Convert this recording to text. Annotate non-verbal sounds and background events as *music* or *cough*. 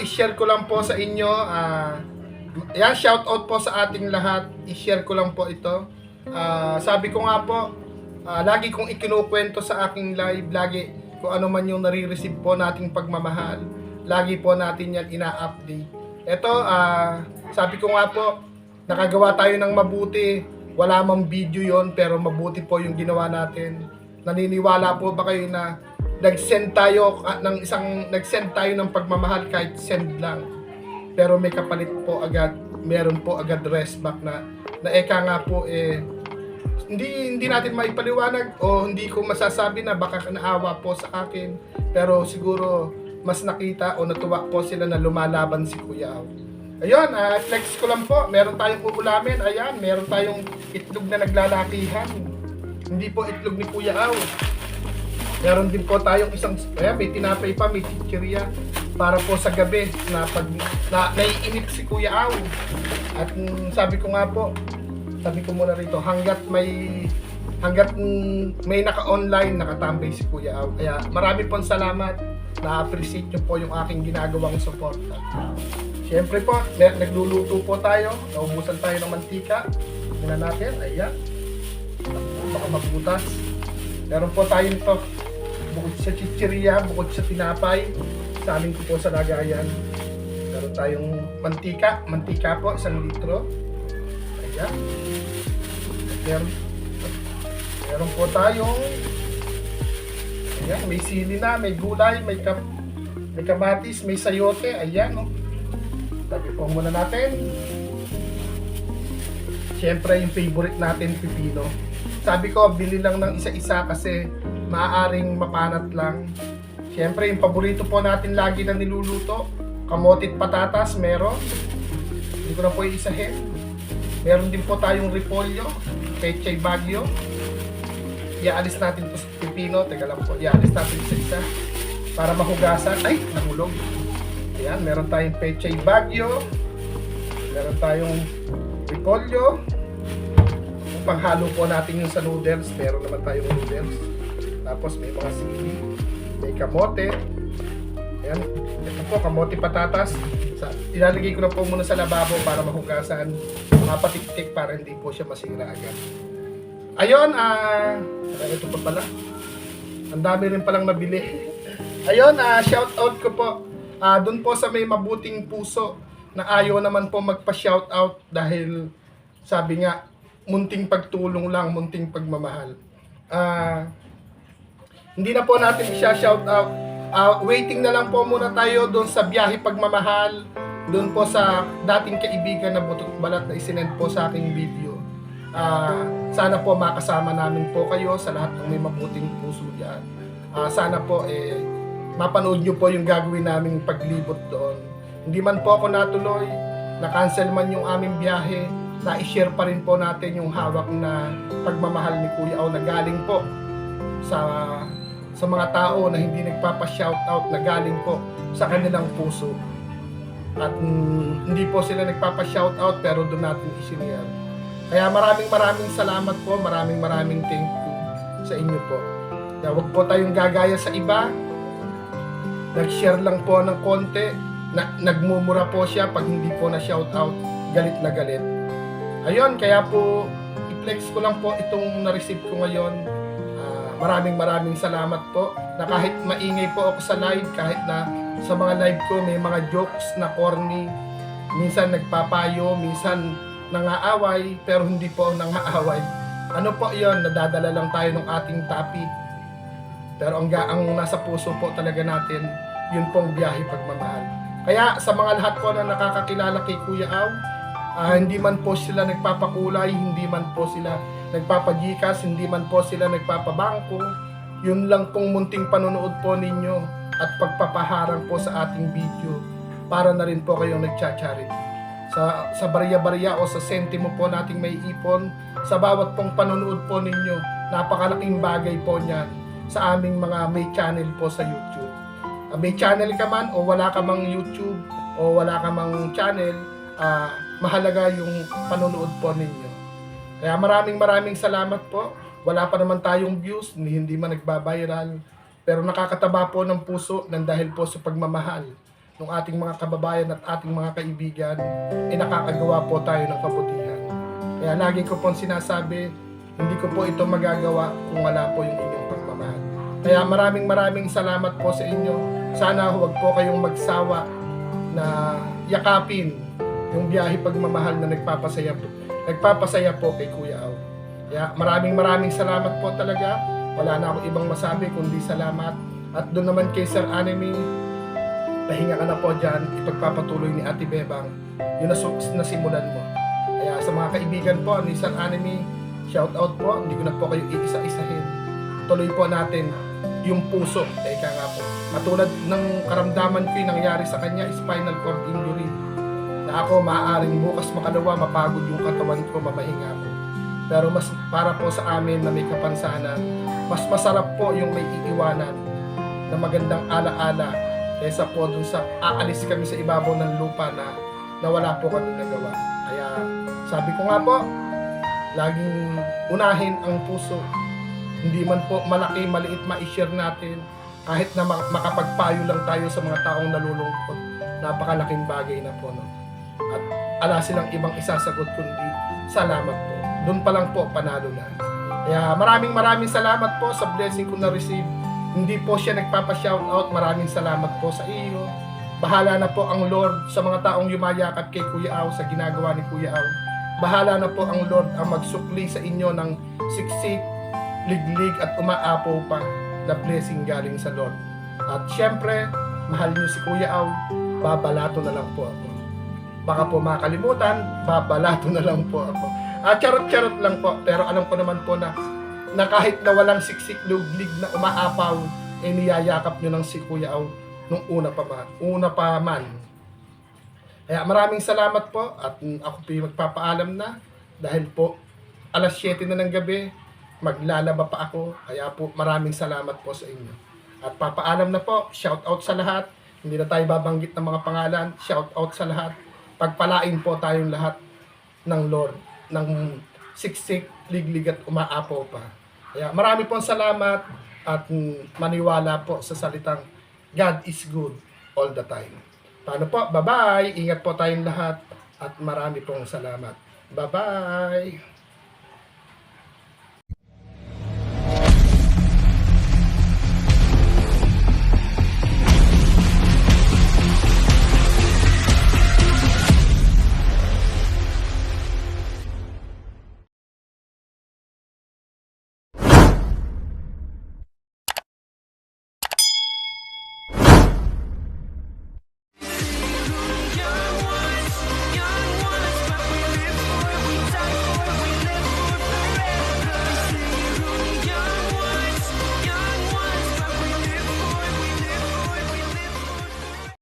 I-share ko lang po sa inyo. ah yan, shout out po sa ating lahat. I-share ko lang po ito. Ah, sabi ko nga po, ah, lagi kong ikinukwento sa aking live, lagi kung ano man yung nare-receive po nating pagmamahal. Lagi po natin yan ina-update. Ito, ah, sabi ko nga po, nakagawa tayo ng mabuti. Wala mang video yon pero mabuti po yung ginawa natin. Naniniwala po ba kayo na nag-send tayo ah, ng isang nag-send tayo ng pagmamahal kahit send lang. Pero may kapalit po agad, meron po agad rest back na na eka nga po eh hindi hindi natin maipaliwanag o hindi ko masasabi na baka naawa po sa akin pero siguro mas nakita o natuwa po sila na lumalaban si Kuya Aw. Ayun, ah, flex ko lang po. Meron tayong uulamin. Ayan, meron tayong itlog na naglalakihan. Hindi po itlog ni Kuya Aw. Meron din po tayong isang, ayan, may tinapay pa, may chichirya para po sa gabi na pag na, naiinip si Kuya Aw. At mm, sabi ko nga po, sabi ko muna rito, hanggat may hanggat mm, may naka-online, nakatambay si Kuya Aw. Kaya marami pong salamat. Na-appreciate nyo po yung aking ginagawang support. Siyempre po, nagluluto po tayo. Naubusan tayo ng mantika. Tingnan natin, ayan. Baka mabutas. Meron po tayo nito. Bukod sa chichirya, bukod sa tinapay, sa amin ko po sa lagayan. Meron tayong mantika. Mantika po, isang litro. Ayan. Meron, meron po tayong ayan, may sili na, may gulay, may kam, may kamatis, may sayote. Ayan, oh. Sabi po muna natin. Siyempre, yung favorite natin, pipino. Sabi ko, bili lang ng isa-isa kasi maaaring mapanat lang. Siyempre, yung paborito po natin lagi na niluluto, kamotit patatas, meron. Hindi ko na po iisahin. Meron din po tayong repolyo, pechay bagyo. Iaalis natin po sa pipino. Teka lang po, iaalis natin isa-isa. Para mahugasan. Ay, nahulog. Ayan, meron tayong pechay bagyo. Meron tayong repolyo. Panghalo po natin yung sa noodles. Meron naman tayong noodles. Tapos may mga sili. May kamote. Ayan. Ito po, kamote patatas. Sa, ilalagay ko na po muna sa lababo para mahugasan. Mapatiktik para hindi po siya masira agad. Ayun, ah... ito pa pala. Ang dami rin palang nabili. *laughs* Ayun, ah, shout out ko po. Ah, doon po sa may mabuting puso na ayaw naman po magpa-shout out dahil sabi nga, munting pagtulong lang, munting pagmamahal. Ah, hindi na po natin siya shout out. Ah, waiting na lang po muna tayo doon sa biyahe pagmamahal. Doon po sa dating kaibigan na butot balat na isinend po sa aking video. Ah, sana po makasama namin po kayo sa lahat ng may mabuting puso diyan. Ah, sana po eh mapanood nyo po yung gagawin naming paglibot doon. Hindi man po ako natuloy, na-cancel man yung aming biyahe, na-share pa rin po natin yung hawak na pagmamahal ni Kuya o na galing po sa sa mga tao na hindi nagpapa-shoutout na galing po sa kanilang puso. At mm, hindi po sila nagpapa-shoutout pero doon natin isinare. Kaya maraming maraming salamat po, maraming maraming thank you sa inyo po. Na huwag po tayong gagaya sa iba. Nag-share lang po ng konti. Na, nagmumura po siya pag hindi po na shoutout. Galit na galit. Ayun, kaya po i-flex ko lang po itong na-receive ko ngayon. Maraming maraming salamat po na kahit maingay po ako sa live, kahit na sa mga live ko may mga jokes na corny, minsan nagpapayo, minsan nangaaway, pero hindi po ako nangaaway. Ano po yon nadadala lang tayo ng ating topic. Pero ang, ang nasa puso po talaga natin, yun pong biyahe pagmamahal. Kaya sa mga lahat po na nakakakilala kay Kuya Aw, ah, hindi man po sila nagpapakulay, hindi man po sila nagpapagikas, hindi man po sila nagpapabangko, yun lang pong munting panonood po ninyo at pagpapaharang po sa ating video para na rin po kayong nagcha-charity. Sa, sa barya-barya o sa sentimo po nating may ipon, sa bawat pong panonood po ninyo, napakalaking bagay po niyan sa aming mga may channel po sa YouTube. Ah, may channel ka man o wala ka mang YouTube o wala ka mang channel, ah, mahalaga yung panonood po ninyo. Kaya maraming maraming salamat po. Wala pa naman tayong views, hindi, man nagbabiral. Pero nakakataba po ng puso ng dahil po sa pagmamahal. ng ating mga kababayan at ating mga kaibigan, ay nakakagawa po tayo ng kabutihan. Kaya lagi ko pong sinasabi, hindi ko po ito magagawa kung wala po yung inyong pagmamahal. Kaya maraming maraming salamat po sa inyo. Sana huwag po kayong magsawa na yakapin yung biyahe pagmamahal na nagpapasaya po, nagpapasaya po kay Kuya Au. Kaya maraming maraming salamat po talaga. Wala na akong ibang masabi kundi salamat. At doon naman kay Sir Anime, pahinga ka na po dyan, ipagpapatuloy ni Ate Bebang yung nasu- nasimulan mo. Kaya sa mga kaibigan po ni Sir Anime, shout out po, hindi ko na po kayo iisa-isahin. Tuloy po natin yung puso, eka nga po. Katulad ng karamdaman ko yung nangyari sa kanya, spinal cord injury. Ako maaaring bukas makalawa, mapagod yung katawan ko, mamahinga ako. Pero mas para po sa amin na may kapansanan, mas masarap po yung may iiwanan na magandang alaala kaysa po dun sa aalis kami sa ibabaw ng lupa na, na wala po kami nagawa. Kaya sabi ko nga po, laging unahin ang puso. Hindi man po malaki, maliit ma-share natin. Kahit na mak- makapagpayo lang tayo sa mga taong nalulungkot, napakalaking bagay na po. No? Ala silang ibang isasagot kundi salamat po. Doon pa lang po, panalo na. Kaya maraming maraming salamat po sa blessing ko na-receive. Hindi po siya nagpapa-shoutout. Maraming salamat po sa iyo. Bahala na po ang Lord sa mga taong yumayakap kay Kuya Aw sa ginagawa ni Kuya Aw. Bahala na po ang Lord ang magsukli sa inyo ng siksik, liglig at umaapaw pa na blessing galing sa Lord. At syempre, mahal niyo si Kuya Aw, babalato na lang po ako. Baka po makalimutan, babalato na lang po ako. At charot-charot lang po, pero alam ko naman po na na kahit na walang siksik luglig na umaapaw, eh niyayakap nyo ng si Kuya Aw nung una pa man. Una pa man. Kaya maraming salamat po at ako po magpapaalam na dahil po alas 7 na ng gabi, maglalaba pa ako. Kaya po maraming salamat po sa inyo. At papaalam na po, shout out sa lahat. Hindi na tayo babanggit ng mga pangalan. Shout out sa lahat. Pagpalain po tayong lahat ng Lord, ng siksik, liglig at umaapaw pa. Kaya marami pong salamat at maniwala po sa salitang God is good all the time. Paano po? Bye-bye! Ingat po tayong lahat at marami pong salamat. Bye-bye!